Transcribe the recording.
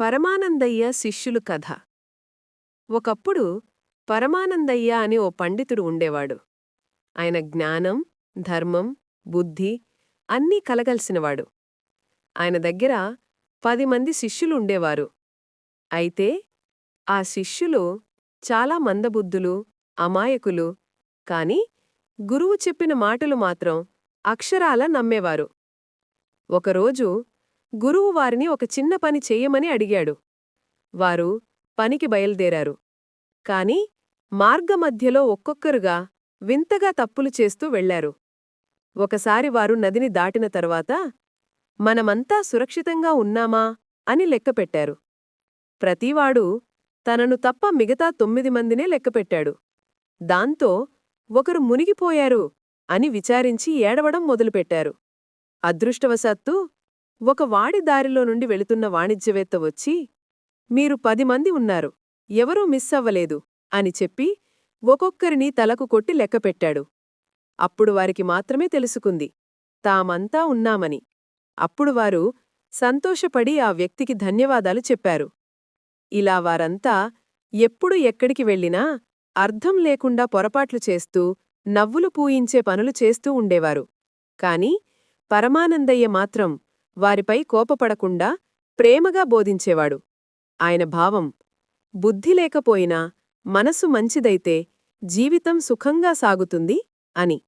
పరమానందయ్య శిష్యులు కథ. ఒకప్పుడు పరమానందయ్య అని ఓ పండితుడు ఉండేవాడు. ఆయన జ్ఞానం ధర్మం బుద్ధి అన్నీ కలగలిసినవాడు. ఆయన దగ్గర పది మంది శిష్యులు ఉండేవారు. అయితే ఆ శిష్యులు చాలా మందబుద్ధులు అమాయకులు కాని గురువు చెప్పిన మాటలు మాత్రం అక్షరాల నమ్మేవారు. ఒకరోజు గురువు వారిని ఒక చిన్న పని చెయ్యమని అడిగాడు. వారు పనికి బయలుదేరారు. కాని మార్గమధ్యలో ఒక్కొక్కరుగా వింతగా తప్పులు చేస్తూ వెళ్ళారు ఒకసారి వారు నదిని దాటిన తర్వాత మనమంతా సురక్షితంగా ఉన్నామా? అని లెక్కపెట్టారు ప్రతివాడు తనను తప్ప మిగతా తొమ్మిది మందినే లెక్కపెట్టాడు దాంతో ఒకరు మునిగిపోయారు అని విచారించి ఏడవడం మొదలుపెట్టారు. అదృష్టవశాత్తు ఒక వాడి దారిలో నుండి వెళుతున్న వాణిజ్యవేత్త వచ్చి మీరు పది మంది ఉన్నారు. ఎవరూ మిస్ అవ్వలేదు అని చెప్పి ఒక్కొక్కరిని తలకు కొట్టి లెక్కపెట్టాడు అప్పుడు వారికి మాత్రమే తెలుసుకుంది. తామంతా ఉన్నామని. అప్పుడు వారు సంతోషపడి ఆ వ్యక్తికి ధన్యవాదాలు చెప్పారు. ఇలా వారంతా ఎప్పుడు ఎక్కడికి వెళ్ళినా అర్థం లేకుండా పొరపాట్లు చేస్తూ నవ్వులు పూయించే పనులు చేస్తూ ఉండేవారు. కాని పరమానందయ్య మాత్రం వారిపై కోపపడకుండా ప్రేమగా బోధించేవాడు. ఆయన భావం బుద్ధి లేకపోయినా మనసు మంచిదైతే జీవితం సుఖంగా సాగుతుంది అని.